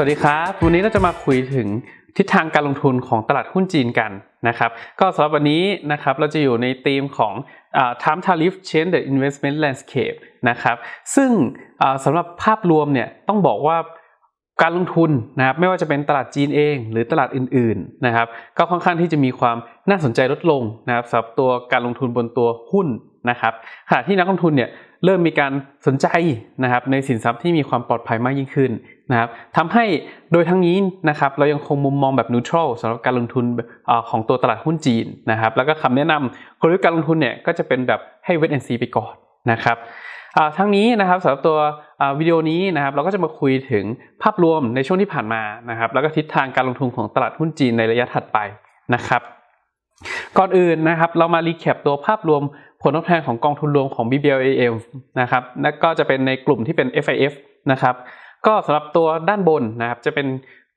สวัสดีครับ วันนี้เราจะมาคุยถึงทิศทางการลงทุนของตลาดหุ้นจีนกันนะครับ ก็สำหรับวันนี้นะครับเราจะอยู่ในธีมของ Time Tariff Change the Investment Landscape นะครับ ซึ่งสำหรับภาพรวมเนี่ยต้องบอกว่าการลงทุนนะครับไม่ว่าจะเป็นตลาดจีนเอง หรือตลาดอื่นๆนะครับ ก็ค่อนข้างที่จะมีความน่าสนใจลดลงนะครับสำหรับตัวการลงทุนบนตัวหุ้นนะครับขณะที่นักลงทุนเนี่ย เริ่มมีการสนใจนะครับในสินทรัพย์ที่มีความปลอดภัยมากยิ่งขึ้นนะครับทำให้โดยทั้งนี้นะครับเรายังคงมุมมองแบบ neutral สำหรับการลงทุนอของตัวตลาดหุ้นจีนนะครับแล้วก็คำแนะนำกลยุทธ์การลงทุนเนี่ยก็จะเป็นแบบให้ wait and see ไปก่อนนะครับทั้งนี้นะครับสำหรับตัววิดีโอนี้นะครับเราก็จะมาคุยถึงภาพรวมในช่วงที่ผ่านมานะครับแล้วก็ทิศทางการลงทุนของตลาดหุ้นจีนในระยะถัดไปนะครับ ก่อนอื่นนะครับเรามารีแคปตัวภาพรวมผลตอบแทนของกองทุนรวมของ BBLAM นะครับและก็จะเป็นในกลุ่มที่เป็น FIF นะครับก็สำหรับตัวด้านบนนะครับจะเป็น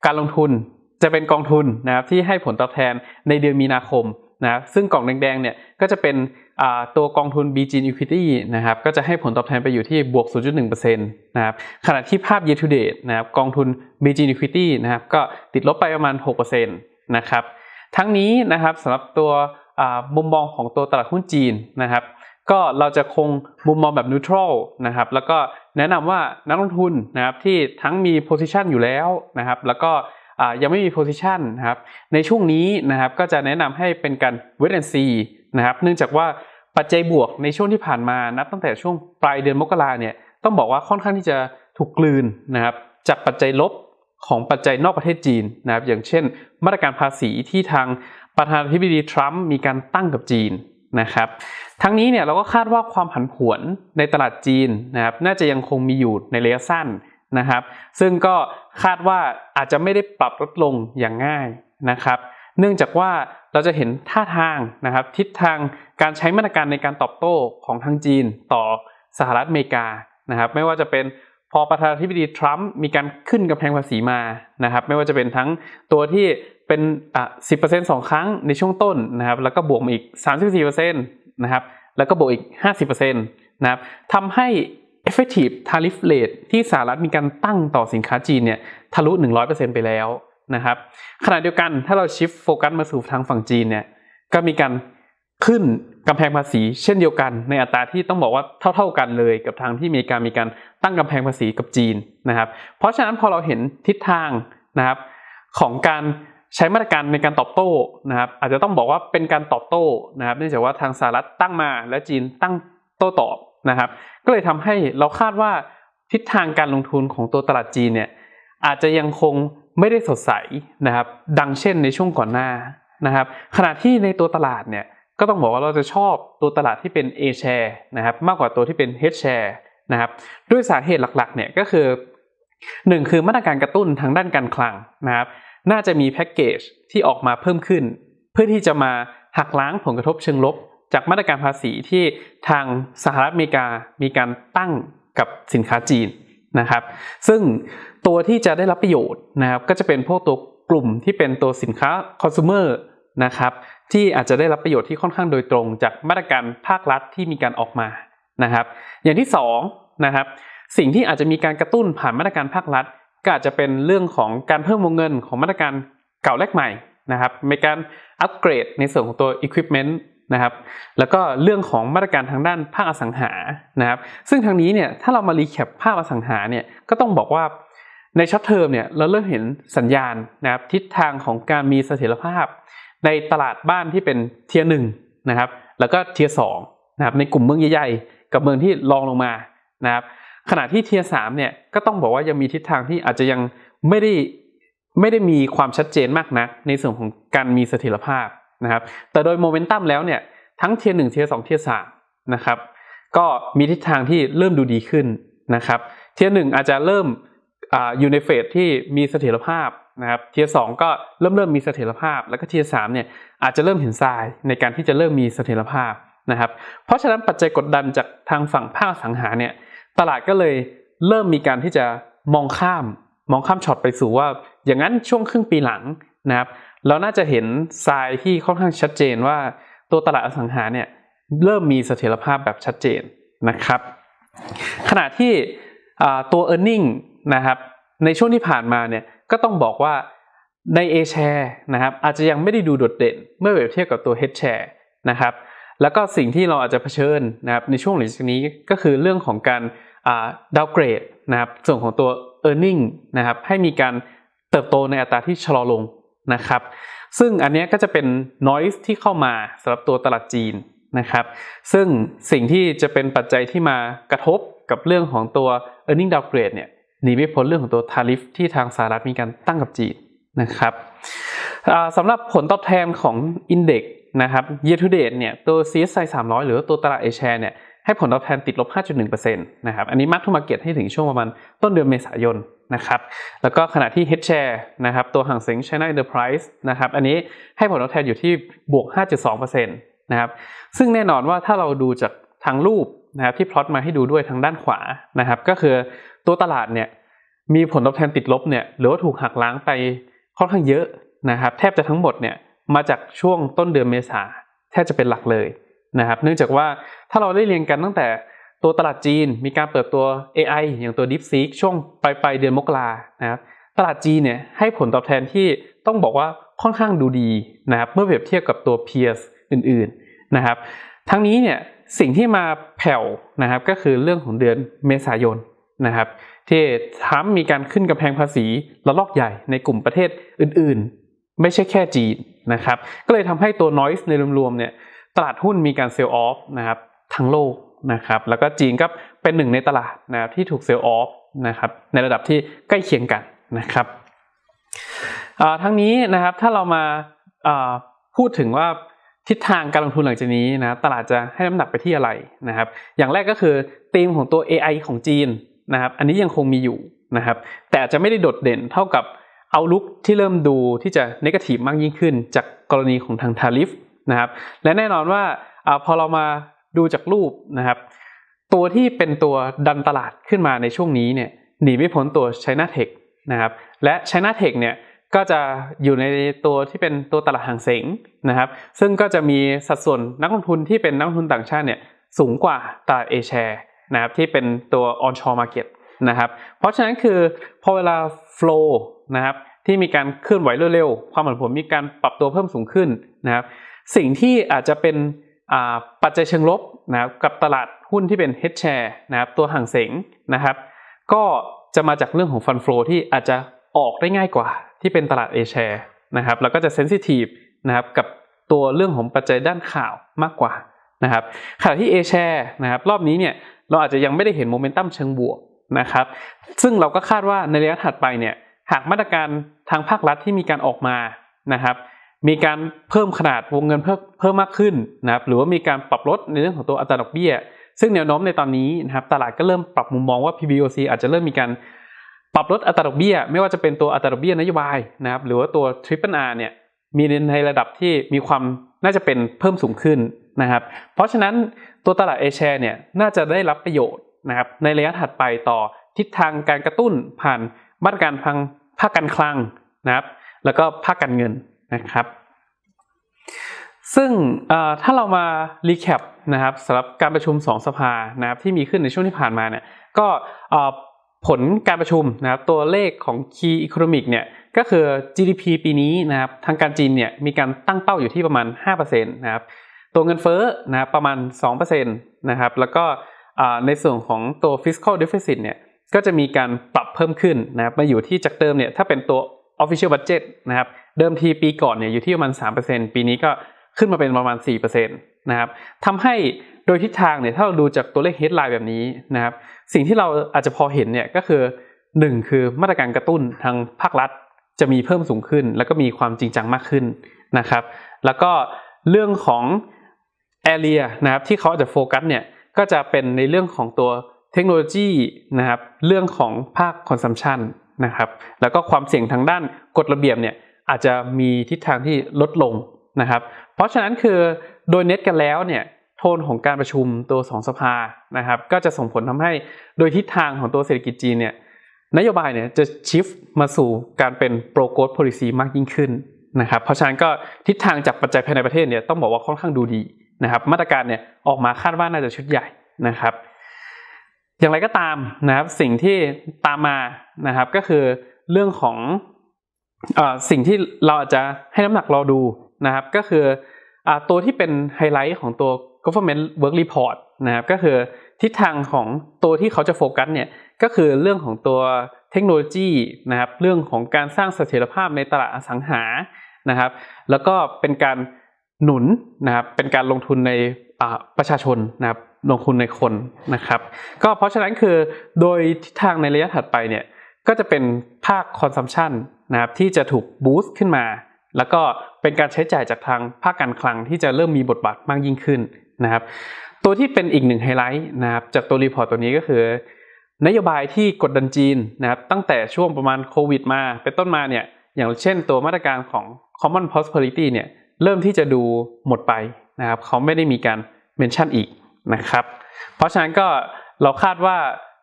การลงทุนจะเป็นกองทุนนะครับที่ให้ผลตอบแทนในเดือนมีนาคมนะครับซึ่งกล่องแดงๆเนี่ยก็จะเป็นตัวกองทุน BG Equity นะครับก็จะให้ผลตอบแทนไปอยู่ที่บวก 0.1%นะครับขณะที่ภาพ year to date นะครับกองทุน BG Equity นะครับก็ติดลบไปประมาณ 6%นะครับ ทั้งนี้นะครับสำหรับตัวมุมมองของตัวตลาดหุ้นจีนนะครับก็เราจะคงมุมมองแบบ neutral นะครับแล้วก็แนะนำว่านักลงทุนนะครับที่ทั้งมี position อยู่แล้วนะครับแล้วก็ยังไม่มี position นะครับในช่วงนี้นะครับก็จะแนะนำให้เป็นการ wait and see นะครับเนื่องจากว่าปัจจัยบวกในช่วงที่ผ่านมานับตั้งแต่ช่วงปลายเดือนมกราเนี่ยต้องบอกว่าค่อนข้างที่จะถูกกลืนนะครับจากปัจจัยลบ ของปัจจัยนอกประเทศจีนนะครับอย่างเช่น มาตรการภาษีที่ทางประธานาธิบดีทรัมป์มีการตั้งกับจีนนะครับ ทั้งนี้เนี่ยเราก็คาดว่าความผันผวนในตลาดจีนนะครับน่าจะยังคงมีอยู่ในระยะสั้นนะครับ ซึ่งก็คาดว่าอาจจะไม่ได้ปรับลดลงอย่างง่ายนะครับ เนื่องจากว่าเราจะเห็นท่าทางนะครับทิศทางการใช้มาตรการในการตอบโต้ของทางจีนต่อสหรัฐอเมริกานะครับ ไม่ว่าจะเป็น พอประธานาธิบดีทรัมป์มีการขึ้นกำแพงภาษีมานะครับไม่ว่าจะเป็นทั้งตัวที่เป็นอะ10%สองครั้งในช่วงต้นนะครับแล้วก็บวกมาอีก34%นะครับแล้วก็บวกอีก50%นะครับทำให้ effective tariff rate ที่สหรัฐมีการตั้งต่อสินค้าจีนเนี่ยทะลุ100%ไปแล้วนะครับขณะเดียวกันถ้าเราชิฟโฟกัสมาสู่ทางฝั่งจีนเนี่ยก็มีการ ขึ้นกำแพงภาษีเช่นเดียวกันในอัตราที่ต้องบอกว่าเท่า ๆกันเลยกับทางที่อเมริกามีการตั้งกำแพงภาษีกับจีนนะครับ เพราะฉะนั้นพอเราเห็นทิศทางนะครับของการใช้มาตรการในการตอบโต้นะครับ อาจจะต้องบอกว่าเป็นการตอบโต้นะครับเนื่องจากว่าทางสหรัฐตั้งมาและจีนตั้งโต้ตอบนะครับ ก็เลยทำให้เราคาดว่าทิศทางการลงทุนของตัวตลาดจีนเนี่ยอาจจะยังคงไม่ได้สดใสนะครับ ดังเช่นในช่วงก่อนหน้านะครับ ขณะที่ในตัวตลาดเนี่ย ก็ต้องบอกว่าเราจะชอบตัวตลาดที่เป็น A share นะครับมากกว่าตัวที่เป็น H share นะครับด้วยสาเหตุหลักๆเนี่ยก็คือหนึ่งคือมาตรการกระตุ้นทางด้านการคลังนะครับน่าจะมีแพ็กเกจที่ออกมาเพิ่มขึ้น เพื่อที่จะมาหักล้างผลกระทบเชิงลบ จากมาตรการภาษีที่ทางสหรัฐอเมริกามีการตั้งกับสินค้าจีนนะครับ ซึ่งตัวที่จะได้รับประโยชน์นะครับก็จะเป็นพวกตัวกลุ่มที่เป็นตัวสินค้าคอน sumer นะครับที่อาจจะได้รับประโยชน์ที่ค่อนข้างโดยตรงจากมาตรการภาครัฐที่มีการออกมานะครับ อย่างที่สองนะครับสิ่งที่อาจจะมีการกระตุ้นผ่านมาตรการภาครัฐ ก็อาจจะเป็นเรื่องของการเพิ่มวงเงินของมาตรการเก่าแลกใหม่นะครับในการอัปเกรดในส่วนของตัว Equipment นะครับแล้วก็เรื่องของมาตรการทางด้านภาคอสังหานะครับซึ่งทางนี้เนี่ยถ้าเรามารีแคปภาคอสังหาเนี่ยก็ต้องบอกว่าในช็อตเทอมเนี่ยเราเริ่มเห็นสัญญาณนะครับทิศทางของการมีเสถียรภาพ ในตลาดบ้านที่เป็นเทียร์หนึ่งนะครับ แล้วก็เทียร์สองนะครับในกลุ่มเมืองใหญ่ๆกับเมืองที่รองลงมานะครับขณะที่เทียร์สามเนี่ยก็ต้องบอกว่ายังมีทิศทางที่อาจจะยังไม่ได้ไม่ได้มีความชัดเจนมากนักในส่วนของการมีเสถียรภาพนะครับ แต่โดยโมเมนตัมแล้วเนี่ยทั้งเทียร์หนึ่งเทียร์สองเทียร์สามนะครับ ก็มีทิศทางที่เริ่มดูดีขึ้นนะครับ เทียร์หนึ่งอาจจะเริ่มออยู่ในเฟสที่มีเสถียรภาพ นะครับเทียร์สองก็เริ่มเริ่มมีเสถียรภาพ แล้วก็เทียร์สามเนี่ยอาจจะเริ่มเห็นทรายในการที่จะเริ่มมีเสถียรภาพนะครับเพราะฉะนั้นปัจจัยกดดันจากทางฝั่งภาคอสังหาเนี่ยตลาดก็เลยเริ่มมีการที่จะมองข้าม มองข้ามช็อตไปสู่ว่า อย่างนั้นช่วงครึ่งปีหลังนะครับเราน่าจะเห็นทรายที่ค่อนข้างชัดเจนว่าตัวตลาดอสังหาเนี่ยเริ่มมีเสถียรภาพแบบชัดเจนนะครับ ขณะที่ตัว e a r n i n g นะครับในช่วงที่ผ่านมาเนี่ย ก็ต้องบอกว่าใน A share นะครับอาจจะยังไม่ได้ดูโดดเด่นเมื่อเปรียบเทียบกับตัว H share นะครับแล้วก็สิ่งที่เราอาจจะเผชิญนะครับในช่วงหลังจากนี้ก็คือเรื่องของการดาวเกรดนะครับส่วนของตัว e a r n i n g นะครับให้มีการเติบโตในอัตราที่ชะลอลงนะครับซึ่งอันนี้ก็จะเป็น noise ที่เข้ามาสำหรับตัวตลาดจีนนะครับซึ่งสิ่งที่จะเป็นปัจจัยที่มากระทบกับเรื่องของตัว e a r n i n g downgrade เนี่ย หนีไม่พ้นเรื่องของตัว tariff ที่ทางสหรัฐมีการตั้งกับจีนนะครับสำหรับผลตอบแทนของ Index นะครับ year to date เนี่ยตัว CSI 300 หรือตัวตลาด A share เนี่ยให้ผลตอบแทนติดลบ 5.1%นะครับ อันนี้มักทุมาเก็ตให้ถึงช่วงประมาณต้นเดือนเมษายนนะครับ แล้วก็ขณะที่ H share นะครับ ตัวห่างเสียง China Enterprise นะครับ อันนี้ให้ผลตอบแทนอยู่ที่บวก 5.2%นะครับ ซึ่งแน่นอนว่าถ้าเราดูจากทางรูป นะครับที่พลอตมาให้ดูด้วยทางด้านขวานะครับ ก็คือตัวตลาดเนี่ยมีผลตอบแทนติดลบเนี่ยหรือว่าถูกหักล้างไปค่อนข้างเยอะนะครับแทบจะทั้งหมดเนี่ยมาจากช่วงต้นเดือนเมษาแทบจะเป็นหลักเลยนะครับ เนื่องจากว่าถ้าเราได้เรียนกันตั้งแต่ตัวตลาดจีนมีการเปิดตัว AI อย่างตัว DeepSeek ช่วงปลายปลายเดือนมกรานะครับตลาดจีนเนี่ยให้ผลตอบแทนที่ต้องบอกว่าค่อนข้างดูดีนะครับเมื่อเปรียบเทียบกับตัว peers อื่นๆนะครับ ทั้งนี้เนี่ย สิ่งที่มาแผ่วนะครับก็คือเรื่องของเดือนเมษายนนะครับ ที่ทรัมมีการขึ้นกำแพงภาษีระลอกใหญ่ในกลุ่มประเทศอื่นๆ ไม่ใช่แค่จีนนะครับ ก็เลยทำให้ตัว noise ในรวมๆเนี่ยตลาดหุ้นมีการเซลล์ออฟนะครับทั้งโลกนะครับ แล้วก็จีนก็เป็นหนึ่งในตลาดนะครับที่ถูกเซลล์ออฟนะครับในระดับที่ใกล้เคียงกันนะครับทั้งนี้นะครับถ้าเรามาพูดถึงว่า ทิศทางการลงทุนหลังจากนี้นะตลาดจะให้น้ำหนักไปที่อะไรนะครับ อย่างแรกก็คือธีมของตัว AI ของจีนนะครับ อันนี้ยังคงมีอยู่นะครับ แต่อาจจะไม่ได้โดดเด่นเท่ากับเอาลุกที่เริ่มดูที่จะนกาทีฟมากยิ่งขึ้น จากกรณีของทางทาริฟนะครับ และแน่นอนว่าอพอเรามาดูจากรูปนะครับ ตัวที่เป็นตัวดันตลาดขึ้นมาในช่วงนี้เนี่ยหนีไม่พ้นตัว China Tech นะครับ และ China Tech เนี่ย ก็จะอยู่ในตัวที่เป็นตัวตลาดห่างเสงนะครับ ซึ่งก็จะมีสัดส่วนนักลงทุนที่เป็นนักลงทุนต่างชาติเนี่ยสูงกว่าตลาดเอแชร์นะครับที่เป็นตัว onshore market นะครับ เพราะฉะนั้นคือพอเวลา flow นะครับที่มีการเคลื่อนไหวเร็วๆ ความผันผวนมีการปรับตัวเพิ่มสูงขึ้นนะครับ สิ่งที่อาจจะเป็นปัจจัยเชิงลบนะครับกับตลาดหุ้นที่เป็น head share นะครับตัวห่างเสงนะครับ ก็จะมาจากเรื่องของ fund flow ที่อาจจะออกได้ง่ายกว่า ที่เป็นตลาด A share นะครับแล้วก็จะเซนซิทีฟนะครับกับตัวเรื่องของปัจจัยด้านข่าวมากกว่านะครับขณะที่ A share นะครับรอบนี้เนี่ยเราอาจจะยังไม่ได้เห็นโมเมนตัมเชิงบวกนะครับ ซึ่งเราก็คาดว่าในระยะถัดไปเนี่ยหากมาตรการทางภาครัฐที่มีการออกมานะครับ มีการเพิ่มขนาดวงเงินเพิ่มเพิ่มมากขึ้นนะครับหรือว่ามีการปรับลดในเรื่องของตัวอัตราดอกเบี้ย ซึ่งแนวโน้มในตอนนี้นะครับตลาดก็เริ่มปรับมุมมองว่า PBOC อาจจะเริ่มมีการ ปรับลดอัตราดอกเบี้ย ไม่ว่าจะเป็นตัวอัตราดอกเบี้ยนโยบายนะครับหรือว่าตัว Triple R เนี่ยมีในระดับที่มีความน่าจะเป็นเพิ่มสูงขึ้นนะครับ เพราะฉะนั้นตัวตลาดเอแชร์เนี่ยน่าจะได้รับประโยชน์นะครับในระยะถัดไปต่อทิศทางการกระตุ้นผ่านมาตรการทางภาคการคลังนะครับ แล้วก็ภาคการเงินนะครับ ซึ่งถ้าเรามารีแคปนะครับสำหรับการประชุม 2 สภานะครับที่มีขึ้นในช่วงที่ผ่านมาเนี่ยก็ ผลการประชุมนะครับตัวเลขของ Key Economic เนี่ยก็คือ GDP ปีนี้นะครับทางการจีนเนี่ยมีการตั้งเป้าอยู่ที่ประมาณ 5%นะครับตัวเงินเฟ้อนะครับประมาณ 2%นะครับแล้วก็ในส่วนของตัว fiscal deficit เนี่ยก็จะมีการปรับเพิ่มขึ้นนะครับมาอยู่ที่จากเดิมเนี่ยถ้าเป็นตัว official budget นะครับเดิมทีปีก่อนเนี่ยอยู่ที่ประมาณ 3%ปีนี้ก็ขึ้นมาเป็นประมาณ 4%นะครับทำให้ โดยทิศทางเนี่ยถ้าเราดูจากตัวเลข headline แบบนี้นะครับ สิ่งที่เราอาจจะพอเห็นเนี่ยก็คือ 1 คือมาตรการกระตุ้นทางภาครัฐจะมีเพิ่มสูงขึ้น แล้วก็มีความจริงจังมากขึ้นนะครับ แล้วก็เรื่องของ area นะครับที่เขาอาจจะโฟกัสเนี่ยก็จะเป็นในเรื่องของตัวเทคโนโลยีนะครับ เรื่องของภาคคอนซัมชันนะครับ แล้วก็ความเสี่ยงทางด้านกฎระเบียบเนี่ยอาจจะมีทิศทางที่ลดลงนะครับ เพราะฉะนั้นคือโดยเน็ตกันแล้วเนี่ย โทนของการประชุมตัวสองสภานะครับ ก็จะส่งผลทำให้โดยทิศทางของตัวเศรษฐกิจจีนเนี่ยนโยบายเนี่ยจะชิฟมาสู่การเป็นโปรโกดโพลิซีมากยิ่งขึ้นนะครับเพราะฉะนั้นก็ทิศทางจากปัจจัยภายในประเทศเนี่ยต้องบอกว่าค่อนข้างดูดีนะครับมาตรการเนี่ยออกมาคาดว่าน่าจะชุดใหญ่นะครับ อย่างไรก็ตามนะครับสิ่งที่ตามมานะครับก็คือเรื่องของอสิ่งที่เราอาจจะให้น้ำหนักรอดูนะครับก็คืออตัวที่เป็นไฮไลท์ของตัว government work report นะครับก็คือทิศทางของตัวที่เขาจะโฟกัสเนี่ยก็คือเรื่องของตัวเทคโนโลยีนะครับเรื่องของการสร้างเสถียรภาพในตลาดอสังหานะครับ แล้วก็เป็นการหนุนนะครับเป็นการลงทุนในประชาชนนะครับลงทุนในคนนะครับ ก็เพราะฉะนั้นคือโดยทิศทางในระยะถัดไปเนี่ยก็จะเป็นภาคคอนซัมชันนะครับที่จะถูกบูสต์ขึ้นมา แล้วก็เป็นการใช้จ่ายจากทางภาคการคลังที่จะเริ่มมีบทบาทมากยิ่งขึ้น นะครับ ตัวที่เป็นอีกหนึ่งไฮไลท์นะครับจากตัวรีพอร์ตตัวนี้ก็คือนโยบายที่กดดันจีนนะครับตั้งแต่ช่วงประมาณโควิดมา เป็นต้นมาเนี่ยอย่างเช่นตัวมาตรการของ common prosperity เนี่ยเริ่มที่จะดูหมดไปนะครับเขาไม่ได้มีการเมนชั่นอีกนะครับ เพราะฉะนั้นก็เราคาดว่า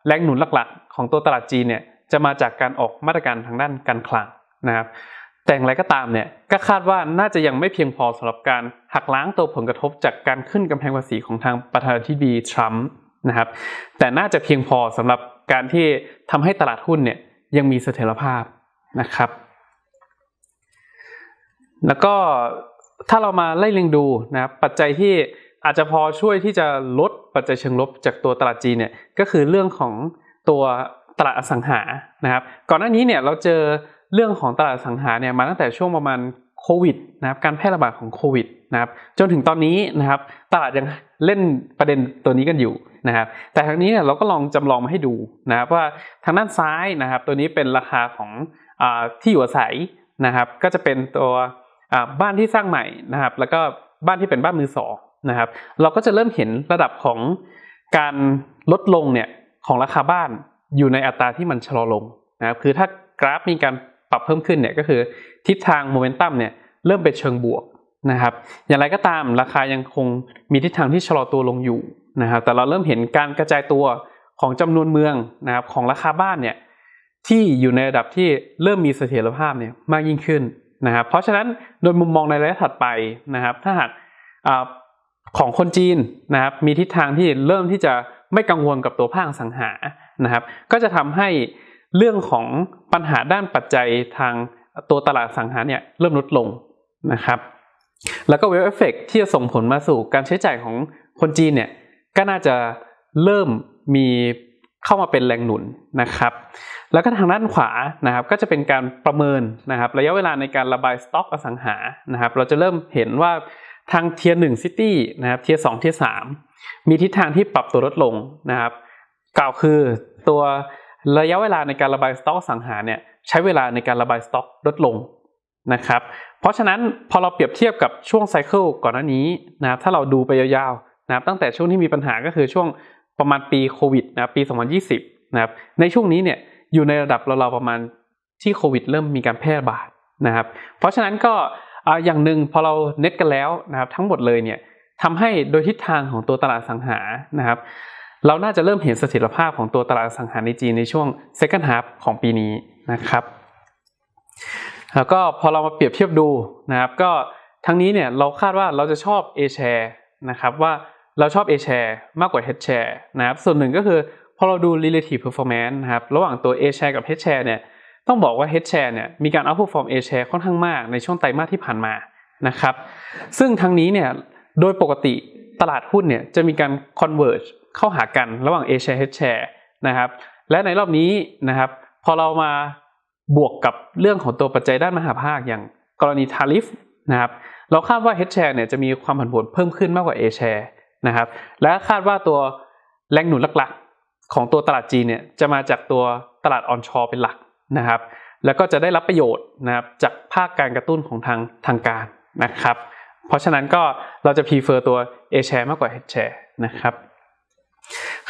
แรงหนุนหลักๆ ของตัวตลาดจีนเนี่ยจะมาจากการออกมาตรการทางด้านการคลังนะครับ แต่อย่างไรก็ตามเนี่ยก็คาดว่าน่าจะยังไม่เพียงพอสำหรับการหักล้างตัวผลกระทบจากการขึ้นกำแพงภาษีของทางประธานาธิบดีทรัมป์นะครับแต่น่าจะเพียงพอสำหรับการที่ทำให้ตลาดหุ้นเนี่ยยังมีเสถียรภาพนะครับ แล้วก็ถ้าเรามาไล่เลียงดูนะครับปัจจัยที่อาจจะพอช่วยที่จะลดปัจจัยเชิงลบจากตัวตลาดจีนเนี่ยก็คือเรื่องของตัวตลาดอสังหานะครับ ก่อนหน้านี้เนี่ยเราเจอ เรื่องของตลาดสังหาเนี่ยมาตั้งแต่ช่วงประมาณโควิดนะครับการแพร่ระบาดของโควิดนะครับจนถึงตอนนี้นะครับตลาดยังเล่นประเด็นตัวนี้กันอยู่นะครับแต่ทางนี้เนี่ยเราก็ลองจำลองมาให้ดูนะครับว่าทางด้านซ้ายนะครับตัวนี้เป็นราคาของอที่อยู่อาศัยนะครับก็จะเป็นตัวบ้านที่สร้างใหม่นะครับแล้วก็บ้านที่เป็นบ้านมือสองนะครับเราก็จะเริ่มเห็นระดับของการลดลงเนี่ยของราคาบ้านอยู่ในอัตราที่มันชะลอลงนะครับคือถ้ากราฟมีการ ปรับเพิ่มขึ้นเนี่ยก็คือทิศทางโมเมนตัมเนี่ยเริ่มเป็นเชิงบวกนะครับ อย่างไรก็ตามราคายังคงมีทิศทางที่ชะลอตัวลงอยู่นะครับ แต่เราเริ่มเห็นการกระจายตัวของจำนวนเมืองนะครับของราคาบ้านเนี่ยที่อยู่ในระดับที่เริ่มมีเสถียรภาพเนี่ยมากยิ่งขึ้นนะครับ เพราะฉะนั้นโดยมุมมองในระยะถัดไปนะครับ ถ้าหากของคนจีนนะครับมีทิศทางที่เริ่มที่จะไม่กังวลกับตัวภาคสังหานะครับ ก็จะทำให้ เรื่องของปัญหาด้านปัจจัยทางตัวตลาดสังหาเนี่ยเริ่มลดลงนะครับ แล้วก็เวลเอฟเฟกที่จะส่งผลมาสู่การใช้จ่ายของคนจีนเนี่ยก็น่าจะเริ่มมีเข้ามาเป็นแรงหนุนนะครับ แล้วก็ทางด้านขวานะครับก็จะเป็นการประเมินนะครับระยะเวลาในการระบายสต็อกอสังหานะครับ เราจะเริ่มเห็นว่าทางเทียร์หนึ่งซิตี้นะครับเทียร์สองเทียร์สามมีทิศทางที่ปรับตัวลดลงนะครับ กล่าวคือตัว ระยะเวลาในการระบายสต็อกสังหาเนี่ยใช้เวลาในการระบายสต็อกลดลงนะครับเพราะฉะนั้นพอเราเปรียบเทียบกับช่วงไซเคิลก่อนหน้านี้นะครับถ้าเราดูไปยาวๆนะครับตั้งแต่ช่วงที่มีปัญหาก็คือช่วงประมาณปีโควิดนะปี 2020นะครับในช่วงนี้เนี่ยอยู่ในระดับเราๆประมาณที่โควิดเริ่มมีการแพร่ระบาดนะครับเพราะฉะนั้นก็อย่างหนึ่งพอเราเน็ตกันแล้วนะครับทั้งหมดเลยเนี่ยทำให้โดยทิศทางของตัวตลาดสังหานะครับ เราน่าจะเริ่มเห็นเสถียรภาพของตัวตลาดสังหาในจีนในช่วง second half ของปีนี้นะครับ แล้วก็พอเรามาเปรียบเทียบดูนะครับ ก็ทั้งนี้เนี่ยเราคาดว่าเราจะชอบ A share นะครับว่าเราชอบ A share มากกว่า H share นะครับ ส่วนหนึ่งก็คือพอเราดู relative performance นะครับระหว่างตัว A share กับ H share เนี่ยต้องบอกว่า H share เนี่ยมีการ outperform A share ค่อนข้างมากในช่วงไตรมาสที่ผ่านมานะครับ ซึ่งทั้งนี้เนี่ยโดยปกติตลาดหุ้นเนี่ยจะมีการ converge เข้าหากันระหว่าง A share H share นะครับและในรอบนี้นะครับพอเรามาบวกกับเรื่องของตัวปัจจัยด้านมหาภาคอย่างกรณีทาริฟนะครับเราคาดว่า H share เนี่ยจะมีความผันผวนเพิ่มขึ้นมากกว่า A share นะครับและคาดว่าตัวแรงหนุนหลักๆ ของตัวตลาดจีนเนี่ยจะมาจากตัวตลาดออนชอเป็นหลักนะครับแล้วก็จะได้รับประโยชน์นะครับจากภาคการกระตุ้นของทางทางการนะครับ เพราะฉะนั้นก็เราจะ prefer ตัว A share มากกว่า H share นะครับ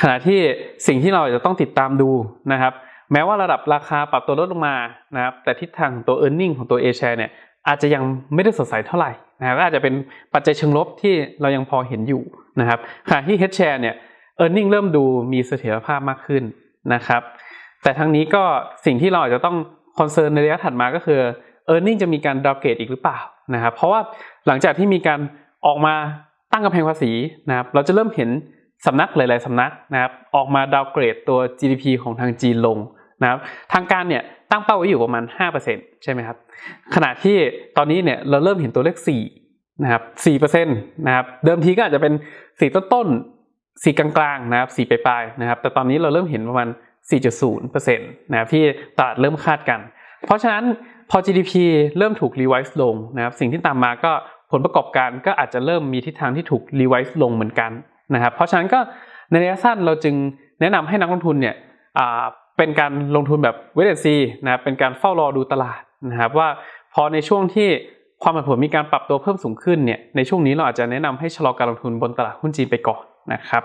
ขณะที่สิ่งที่เราจะต้องติดตามดูนะครับ แม้ว่าระดับราคาปรับตัวลดลงมานะครับ แต่ทิศทางของตัว e a r n i n g ของตัว A share เนี่ยอาจจะยังไม่ได้สดใสเท่าไหร่นะครับก็อาจจะเป็นปัจจัยเชิงลบที่เรายังพอเห็นอยู่นะครับขณะที่ H share เนี่ย e a r n i n g เริ่มดูมีเสถียรภาพมากขึ้นนะครับ แต่ทั้งนี้ก็สิ่งที่เราอาจจะต้องคอนเซิร์นในระยะถัดมาก็คือ e a r n i n g จะมีการดาวเกตอีกหรือเปล่านะครับ เพราะว่าหลังจากที่มีการออกมาตั้งกำแพงภาษีนะครับ เราจะเริ่มเห็น สำนักหลาย ๆ สำนักนะครับออกมาดาวเกรดตัว GDP ของทางจีนลงนะครับทางการเนี่ยตั้งเป้าไว้อยู่ประมาณ 5%ใช่ไหมครับขณะที่ตอนนี้เนี่ยเราเริ่มเห็นตัวเลข4นะครับ4%นะครับเดิมทีก็อาจจะเป็น 4 ต้นๆ4กลางๆนะครับ4ปลายๆนะครับแต่ตอนนี้เราเริ่มเห็นประมาณ 4.0%นะครับที่ตลาดเริ่มคาดกัน เพราะฉะนั้นพอ GDP เริ่มถูกรีไวซ์ลงนะครับสิ่งที่ตามมาก็ผลประกอบการก็อาจจะเริ่มมีทิศทางที่ถูกรีไวซ์ลงเหมือนกัน นะครับ เพราะฉะนั้นก็ในระยะสั้นเราจึงแนะนำให้นักลงทุนเนี่ยเป็นการลงทุนแบบเวทซีนะครับเป็นการเฝ้ารอดูตลาดนะครับว่าพอในช่วงที่ความผันผวนมีการปรับตัวเพิ่มสูงขึ้นเนี่ยในช่วงนี้เราอาจจะแนะนำให้ชะลอการลงทุนบนตลาดหุ้นจีนไปก่อนนะครับ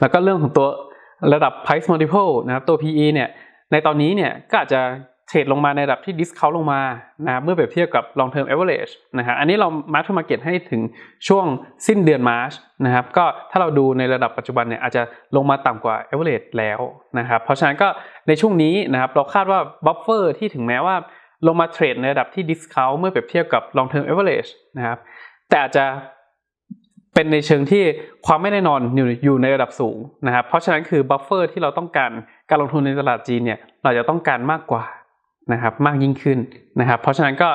แล้วก็เรื่องของตัวระดับ price multiple นะครับตัว PE เนี่ยในตอนนี้เนี่ยก็อาจจะ เทรดลงมาในระดับที่ discount ลงมานะเมื่อเปรียบเทียบกับ long term average นะครับอันนี้เรา mark to market ให้ถึงช่วงสิ้นเดือนมาร์ชนะครับก็ถ้าเราดูในระดับปัจจุบันเนี่ยอาจจะลงมาต่ำกว่า average แล้วนะครับเพราะฉะนั้นก็ในช่วงนี้นะครับเราคาดว่า buffer ที่ถึงแม้ว่าลงมาเทรดในระดับที่ discount เมื่อเปรียบเทียบกับ long term average นะครับแต่อาจจะเป็นในเชิงที่ความไม่แน่นอนอยู่ในระดับสูงนะครับเพราะฉะนั้นคือ buffer ที่เราต้องการการลงทุนในตลาดจีนเนี่ยเราจะต้องการมากกว่า นะครับมากยิ่งขึ้นนะครับเพราะฉะนั้นก็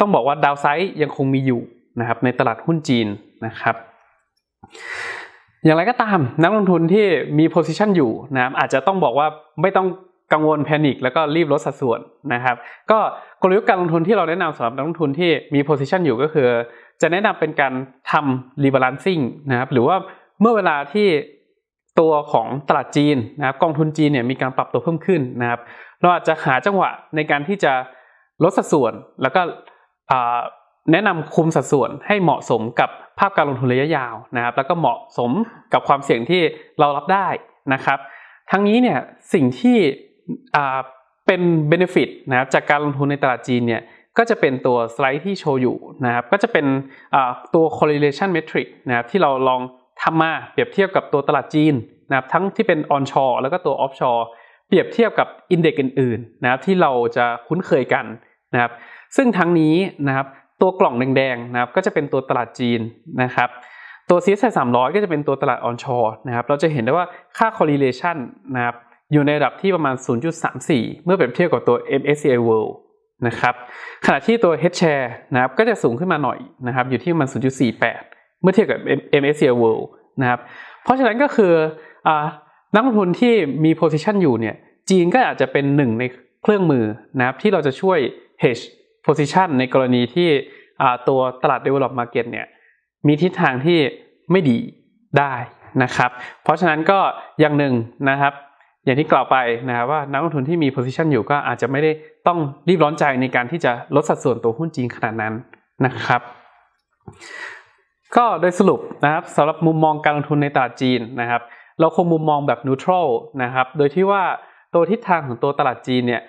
ต้องบอกว่าดาวไซด์ยังคงมีอยู่นะครับในตลาดหุ้นจีนนะครับ อย่างไรก็ตามนักลงทุนที่มี position อยู่นะครับอาจจะต้องบอกว่าไม่ต้องกังวลแพนิคแล้วก็รีบลดสัดส่วนนะครับ ก็กลยุทธ์การลงทุนที่เราแนะนำสำหรับนักลงทุนที่มี position อยู่ก็คือ จะแนะนำเป็นการทำ rebalancing นะครับหรือว่าเมื่อเวลาที่ตัวของตลาดจีนนะครับกองทุนจีนเนี่ยมีการปรับตัวเพิ่มขึ้นนะครับ เราอาจจะหาจังหวะในการที่จะลดสัดส่วน แล้วก็แนะนำคุมสัดส่วนให้เหมาะสมกับภาพการลงทุนระยะยาวนะครับ แล้วก็เหมาะสมกับความเสี่ยงที่เรารับได้นะครับ ทั้งนี้เนี่ยสิ่งที่เป็นเบนฟิตนะครับจากการลงทุนในตลาดจีนเนี่ยก็จะเป็นตัวสไลด์ที่โชว์อยู่นะครับ ก็จะเป็นตัว correlation metric นะครับที่เราลองทำมาเปรียบเทียบกับตัวตลาดจีนนะครับทั้งที่เป็น onshore แล้วก็ตัว offshore เปรียบเทียบกับอินเด็กซ์อื่นๆนะครับที่เราจะคุ้นเคยกันนะครับซึ่งทั้งนี้นะครับตัวกล่องแดงๆนะครับก็จะเป็นตัวตลาดจีนนะครับตัว CSI 300 ก็จะเป็นตัวตลาด onshore นะครับเราจะเห็นได้ว่าค่า correlation นะครับอยู่ในระดับที่ประมาณ 0.34 เมื่อเปรียบเทียบกับตัว MSCI World นะครับขณะที่ตัว H share นะครับก็จะสูงขึ้นมาหน่อยนะครับอยู่ที่ประมาณ 0.48 เมื่อเทียบกับ MSCI World นะครับเพราะฉะนั้นก็คือ นักลงทุนที่มี position อยู่เนี่ยจีนก็อาจจะเป็นหนึ่งในเครื่องมือนะครับที่เราจะช่วย hedge position ในกรณีที่ตัวตลาด develop market เนี่ยมีทิศทางที่ไม่ดีได้นะครับ เพราะฉะนั้นก็อย่างหนึ่งนะครับ อย่างที่กล่าวไปนะครับว่านักลงทุนที่มี position อยู่ก็อาจจะไม่ได้ต้องรีบร้อนใจในการที่จะลดสัดส่วนตัวหุ้นจีนขนาดนั้นนะครับ ก็โดยสรุปนะครับสำหรับมุมมองการลงทุนในตลาดจีนนะครับ เราคงมุมมองแบบนูทรัลนะครับ โดยที่ว่าตัวทิศทางของตัวตลาดจีนเนี่ย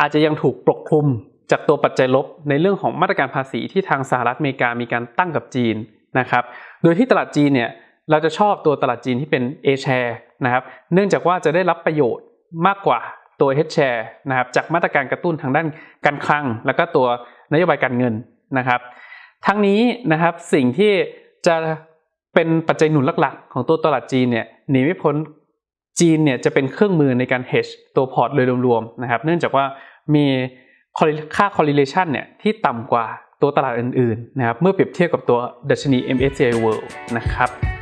อาจจะยังถูกปกคลุมจากตัวปัจจัยลบในเรื่องของมาตรการภาษีที่ทางสหรัฐอเมริกามีการตั้งกับจีนนะครับ โดยที่ตลาดจีนเนี่ยเราจะชอบตัวตลาดจีนที่เป็น A share นะครับ เนื่องจากว่าจะได้รับประโยชน์มากกว่าตัว H share นะครับจากมาตรการกระตุ้นทางด้านการคลัง แล้วก็ตัวนโยบายการเงินนะครับ ทั้งนี้นะครับสิ่งที่จะเป็นปัจจัยหนุนหลักๆ ของตัวตลาดจีนเนี่ย หนีไม่พ้นจีนเนี่ยจะเป็นเครื่องมือในการ hedge ตัวพอร์ตโดยรวมๆนะครับ เนื่องจากว่ามีค่า correlation เนี่ยที่ต่ำกว่าตัวตลาดอื่นๆนะครับเมื่อเปรียบเทียบกับตัวดัชนี MSCI World นะครับ